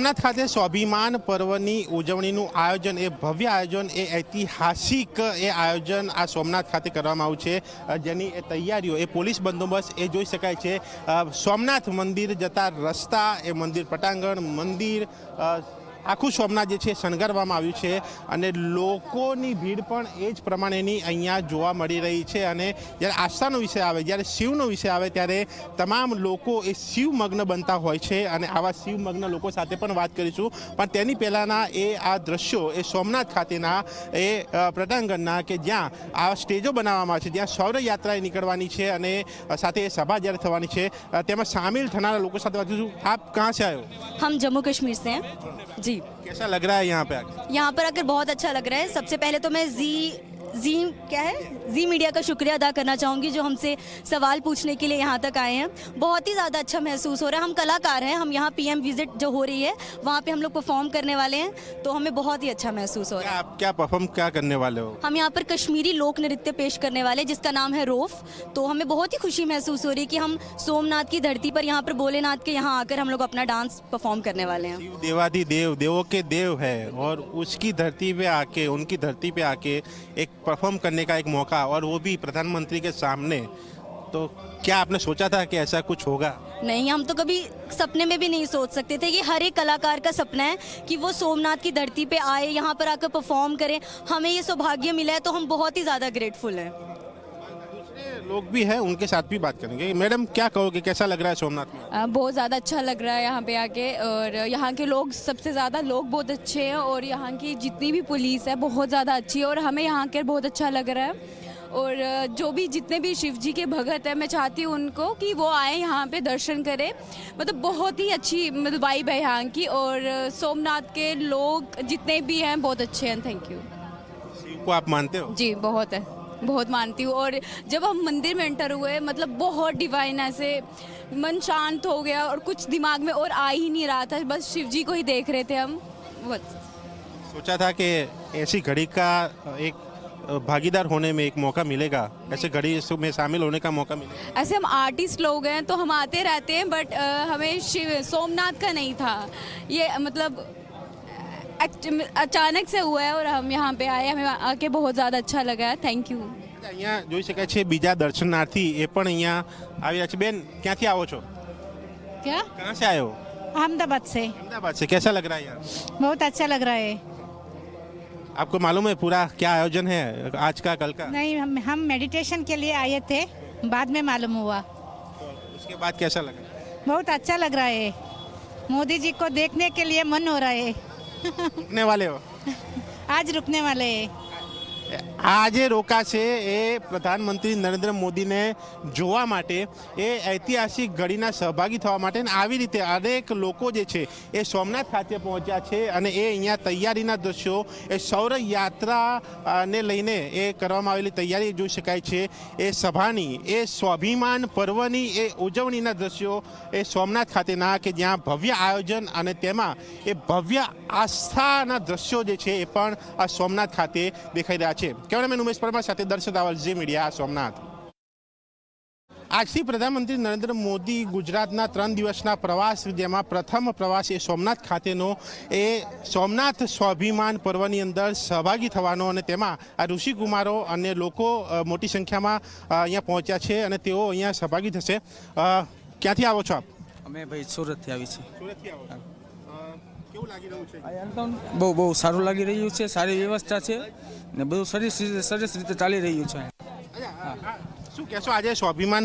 સોમનાથ ખાતે સ્વાભિમાન પર્વની ઉજવણીનું આયોજન, એ ભવ્ય આયોજન, એ ઐતિહાસિક, એ આયોજન આ સોમનાથ ખાતે કરવામાં આવ્યું છે. જેની તૈયારીઓ, એ પોલીસ બંદોબસ્ત, એ જોઈ શકાય છે. સોમનાથ મંદિર જતા રસ્તા, એ મંદિર પટાંગણ, મંદિર આખું સોમનાથ જે છે શણગારવામાં આવ્યું છે અને લોકોની ભીડ પણ એ જ પ્રમાણેની અહીંયા જોવા મળી રહી છે અને જ્યારે આસ્થાનો વિષય આવે, જ્યારે શિવનો વિષય આવે, ત્યારે તમામ લોકો એ શિવમગ્ન બનતા હોય છે અને આવા શિવમગ્ન લોકો સાથે પણ વાત કરીશું. પણ તેની પહેલાંના એ આ દ્રશ્યો એ સોમનાથ ખાતેના એ પ્રટાંગણના કે જ્યાં આ સ્ટેજો બનાવવામાં આવે છે, જ્યાં શૌર્યયાત્રાએ નીકળવાની છે અને સાથે એ સભા જ્યારે થવાની છે તેમાં સામેલ થનારા લોકો સાથે વાત કરીશું. આપ ક્યાં છે આવ્યો હમ જમ્મુ કાશ્મીર સે. जी कैसा लग रहा है यहाँ पे आके यहाँ पर आकर बहुत अच्छा लग रहा है सबसे पहले तो मैं जी जी क्या है? जी मीडिया का शुक्रिया अदा करना चाहूँगी जो हमसे सवाल पूछने के लिए यहाँ तक आए हैं। बहुत ही ज़्यादा अच्छा महसूस हो रहा है। हम कलाकार हैं हम यहाँ पीएम विज़िट जो हो रही है वहाँ पे हम लोग परफॉर्म करने वाले हैं तो हमें बहुत ही अच्छा महसूस हो रहा है। आप क्या परफॉर्म क्या करने वाले हो? हम यहाँ पर कश्मीरी लोक नृत्य पेश करने वाले हैं जिसका नाम है रोफ। तो हमें बहुत ही खुशी महसूस हो रही है कि हम सोमनाथ की धरती पर यहाँ पर भोलेनाथ के यहाँ आकर हम लोग अपना डांस परफॉर्म करने वाले हैं। देवादि देव देवों के देव है और उसकी धरती पे आके उनकी धरती पे आके एक परफॉर्म करने का एक मौका और वो भी प्रधानमंत्री के सामने तो क्या आपने सोचा था कि ऐसा कुछ होगा? नहीं, हम तो कभी सपने में भी नहीं सोच सकते थे ये हर एक कलाकार का सपना है कि वो सोमनाथ की धरती पे आए, यहाँ पर आकर परफॉर्म करें। हमें ये सौभाग्य मिला है तो हम बहुत ही ज़्यादा ग्रेटफुल हैं। लोग भी हैं उनके साथ भी बात करेंगे। मैडम क्या कहोगे? कैसा लग रहा है सोमनाथ में? बहुत ज़्यादा अच्छा लग रहा है यहाँ पे आके और यहाँ के लोग सबसे ज़्यादा लोग बहुत अच्छे हैं और यहाँ की जितनी भी पुलिस है बहुत ज़्यादा अच्छी है और हमें यहाँ के बहुत अच्छा लग रहा है। और जो भी जितने भी शिव जी के भगत हैं मैं चाहती हूँ उनको कि वो आए यहाँ पे दर्शन करें। मतलब बहुत ही अच्छी मतलब वाइब है यहाँ की और सोमनाथ के लोग जितने भी हैं बहुत अच्छे हैं थैंक यू शिव को आप मानते हो? जी बहुत है। बहुत मानती हूँ। और जब हम मंदिर में एंटर हुए मतलब बहुत डिवाइन ऐसे मन शांत हो गया और कुछ दिमाग में और आ ही नहीं रहा था बस शिव जी को ही देख रहे थे हम बस। सोचा था कि ऐसी घड़ी का एक भागीदार होने में एक मौका मिलेगा ऐसे घड़ी में शामिल होने का मौका मिलेगा। ऐसे हम आर्टिस्ट लोग हैं तो हम आते रहते हैं बट हमें शिव सोमनाथ का नहीं था। ये मतलब अचानक से हुआ है और हम यहाँ पे आए हमें आके बहुत ज़्यादा अच्छा लगा है थैंक यू અહીંયા જોઈ શકાય છે બીજા દર્શનાર્થી એ પણ અહીંયા આવી રહ્યા છે બેન ક્યાંથી આવો છો क्या કહાં से आए हो अहमदाबाद से अहमदाबाद से कैसा लग रहा है यहाँ बहुत अच्छा लग रहा है आपको मालूम है पूरा क्या आयोजन है आज का कल का नहीं हम हम मेडिटेशन के लिए आए थे बाद में मालूम हुआ तो उसके बाद कैसा लगा बहुत अच्छा लग रहा है मोदी जी को देखने के लिए मन हो रहा है रुकने वाले हो आज रुकने वाले हैं આજે રોકાશે એ પ્રધાનમંત્રી નરેન્દ્ર મોદીને જોવા માટે, એ ઐતિહાસિક ઘડીના સહભાગી થવા માટે આવી રીતે અનેક લોકો જે છે એ સોમનાથ ખાતે પહોંચ્યા છે અને એ અહીંયા તૈયારીના દ્રશ્યો, એ સૌર યાત્રાને લઈને એ કરવામાં આવેલી તૈયારી જોઈ શકાય છે. એ સભાની, એ સ્વાભિમાન પર્વની, એ ઉજવણીના દ્રશ્યો એ સોમનાથ ખાતેના કે જ્યાં ભવ્ય આયોજન અને તેમાં એ ભવ્ય આસ્થાના દ્રશ્યો જે છે એ પણ આ સોમનાથ ખાતે દેખાઈ રહ્યા છે. કેમેરામેન ઉમેશ પરમાર સાથે દર્શક રાવલ જી મીડિયા સોમનાથ. આજથી પ્રધાનમંત્રી નરેન્દ્ર મોદી ગુજરાતના ત્રણ દિવસના પ્રવાસ જેમાં પ્રથમ પ્રવાસ એ સોમનાથ ખાતેનો. એ સોમનાથ સ્વાભિમાન પર્વની અંદર સહભાગી થવાનો અને તેમાં આ ઋષિકુમારો અને લોકો મોટી સંખ્યામાં અહીંયા પહોંચ્યા છે અને તેઓ અહીંયા સહભાગી થશે. ક્યાંથી આવો છો આપ? અમે ભાઈ સુરતથી આવી છીએ. સુરતથી આવો बहु બહુ सारू लगी रही है सारी व्यवस्था है बहुत सरस सरस रीते चाली रही है છે. શું કહેશો આજે સ્વાભિમાન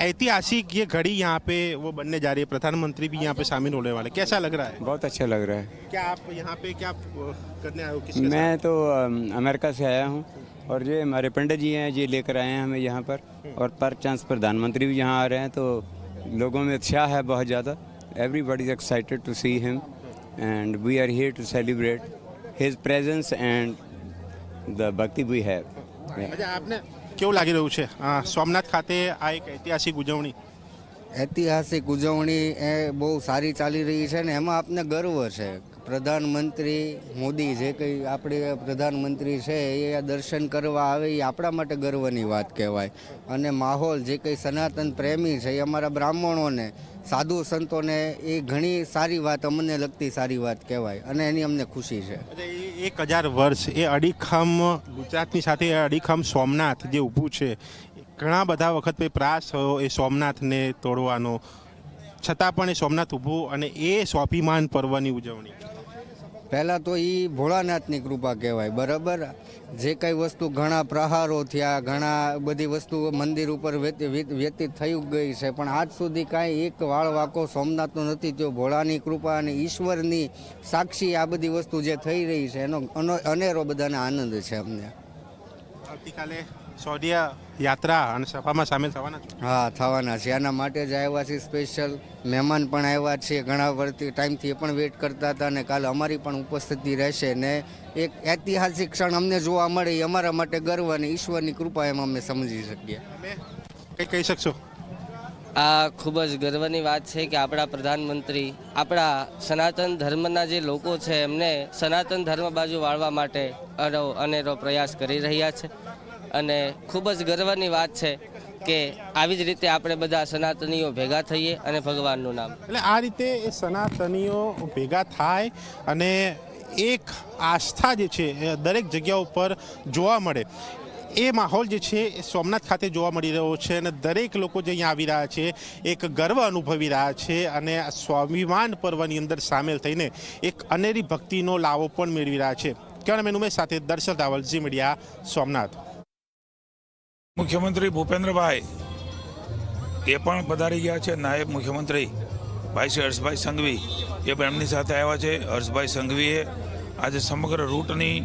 ऐतिहासिक ये घड़ी यहाँ पे वो बनने जा रही है प्रधानमंत्री भी यहाँ पे शामिल होने वाले कैसा लग रहा है बहुत अच्छा लग रहा है क्या आप यहाँ पे क्या करने आए हो मैं तो अमेरिका से आया हूँ और ये हमारे पंडित जी हैं ये लेकर आए हैं हमें यहाँ पर और पर चांस प्रधानमंत्री भी यहाँ आ रहे हैं तो लोगों में उत्साह है बहुत ज़्यादा Everybody is excited to see him, and we are here to celebrate his presence and the bhakti we have. આપને કેવું લાગી રહ્યું છે સોમનાથ ખાતે આ એક ઐતિહાસિક ઉજવણી ઐતિહાસિક ઉજવણી એ બહુ સારી ચાલી રહી છે ને એમાં આપને ગર્વ છે પ્રધાનમંત્રી મોદી જે કંઈ આપણે પ્રધાનમંત્રી છે એ દર્શન કરવા આવે એ આપણા માટે ગર્વની વાત કહેવાય. અને માહોલ જે કંઈ સનાતન પ્રેમી છે એ અમારા બ્રાહ્મણોને, સાધુ સંતોને એ ઘણી સારી વાત અમને લગતી સારી વાત કહેવાય અને એની અમને ખુશી છે. એક હજાર વર્ષ, એ અડીખમ ગુજરાતની સાથે એ અડીખમ સોમનાથ જે ઊભું છે ઘણા બધા વખત પ્રાસ થયો એ સોમનાથને તોડવાનો. છતાં પણ એ સોમનાથ ઊભું અને એ સ્વાભિમાન પર્વની ઉજવણી. પહેલાં તો એ ભોળાનાથની કૃપા કહેવાય, બરાબર? જે કંઈ વસ્તુ ઘણા પ્રહારો થયા, ઘણા બધી વસ્તુઓ મંદિર ઉપર વ્યત- વ્યત- વ્યતીત થઈ ગઈ છે, પણ આજ સુધી કાંઈ એક વાળ વાકો સોમનાથનો નથી થયો. ભોળાની કૃપા અને ઈશ્વરની સાક્ષી આ બધી વસ્તુ જે થઈ રહી છે, એનો અનો- અનેરો બધાને આનંદ છે અમને. આવતીકાલે શૌર્ય યાત્રા અને સભામાં સામેલ થવાના છો? હા થવાના છે. એના માટે જ આવ્યા છે સ્પેશિયલ મહેમાન પણ આવ્યા છે. ઘણા વર્ષથી ટાઈમથી એ પણ વેઇટ કરતા હતા અને કાલે અમારી પણ ઉપસ્થિતિ રહેશે ને એક ઐતિહાસિક ક્ષણ અમને જોવા મળે એ અમારા માટે ગર્વ અને ઈશ્વરની કૃપા એમ અમે સમજી શકીએ. કંઈ કહી શકશો? આ ખૂબ જ ગર્વની વાત છે કે આપણા પ્રધાનમંત્રી આપણા સનાતન ધર્મના જે લોકો છે એમને સનાતન ધર્મ બાજુ વાળવા માટે અનેરો પ્રયાસ કરી રહ્યા છે. અને ખૂબ જ ગર્વની વાત છે કે આવી જ રીતે આપણે બધા સનાતનીઓ ભેગા થઈએ અને ભગવાનનું નામ. એટલે આ રીતે એ સનાતનીઓ ભેગા થાય અને એક આસ્થા જે છે દરેક જગ્યા ઉપર જોવા મળે. એ માહોલ જે છે એ સોમનાથ ખાતે જોવા મળી રહ્યો છે અને દરેક લોકો જે અહીંયા આવી રહ્યા છે, એક ગર્વ અનુભવી રહ્યા છે અને સ્વાભિમાન પર્વની અંદર સામેલ થઈને એક અનેરી ભક્તિનો લાવો પણ મેળવી રહ્યા છે. કેમેરામેન ઉમેશ સાથે દર્શન રાવલ ઝી મીડિયા, સોમનાથ. મુખ્યમંત્રી ભૂપેન્દ્રભાઈ એ પણ પધારી ગયા છે. નાયબ મુખ્યમંત્રી ભાઈ શ્રી હર્ષભાઈ સંઘવી એ પણ એમની સાથે આવ્યા છે. હર્ષભાઈ સંઘવીએ આજે સમગ્ર રૂટની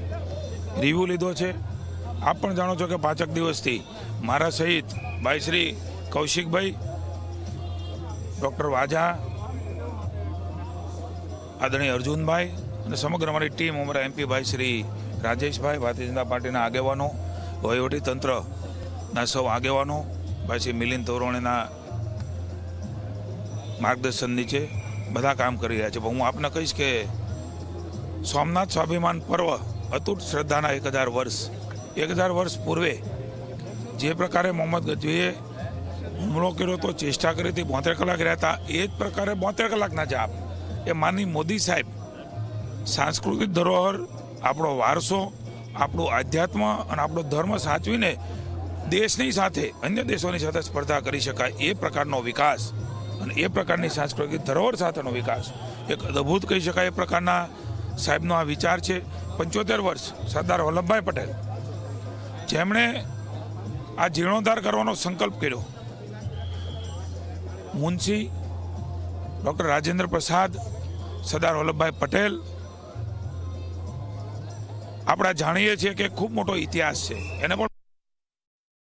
રિવ્યૂ લીધો છે. આપ પણ જાણો છો કે પાંચક દિવસથી મારા સહિત ભાઈ શ્રી કૌશિકભાઈ, ડૉક્ટર વાજા આદરણીય અર્જુનભાઈ અને સમગ્ર અમારી ટીમ, અમારા એમપી ભાઈ શ્રી રાજેશભાઈ, ભારતીય જનતા પાર્ટીના આગેવાનો, વહીવટી તંત્રના સૌ આગેવાનો, પછી મિલિંદ ધોરણેના માર્ગદર્શન નીચે બધા કામ કરી રહ્યા છે. હું આપને કહીશ કે સોમનાથ સ્વાભિમાન પર્વ અતૂટ શ્રદ્ધાના એક હજાર વર્ષ. એક હજાર વર્ષ પૂર્વે જે પ્રકારે મોહમ્મદ ગજવીએ હુમલો કર્યો તો ચેષ્ટા કરી હતી, બોતેર કલાક રહ્યા હતા. એ જ પ્રકારે બોતેર કલાકના જાપ. એ માની મોદી સાહેબ, સાંસ્કૃતિક ધરોહર, આપણો વારસો, આપણું આધ્યાત્મ અને આપણો ધર્મ સાચવીને દેશની સાથે, અન્ય દેશોની સાથે સ્પર્ધા કરી શકાય એ પ્રકારનો વિકાસ અને એ પ્રકારની સાંસ્કૃતિક ધરોહર સાથેનો વિકાસ. એક અદ્ભુત કહી શકાય એ પ્રકારના સાહેબનો આ વિચાર છે. પંચોતેર વર્ષ સરદાર વલ્લભભાઈ પટેલ, જેમણે આ જીર્ણોદ્ધાર કરવાનો સંકલ્પ કર્યો. મુનશી, ડૉક્ટર રાજેન્દ્ર પ્રસાદ, સરદાર વલ્લભભાઈ પટેલ, આપણા જાણીએ છીએ કે ખૂબ મોટો ઇતિહાસ છે. એને પણ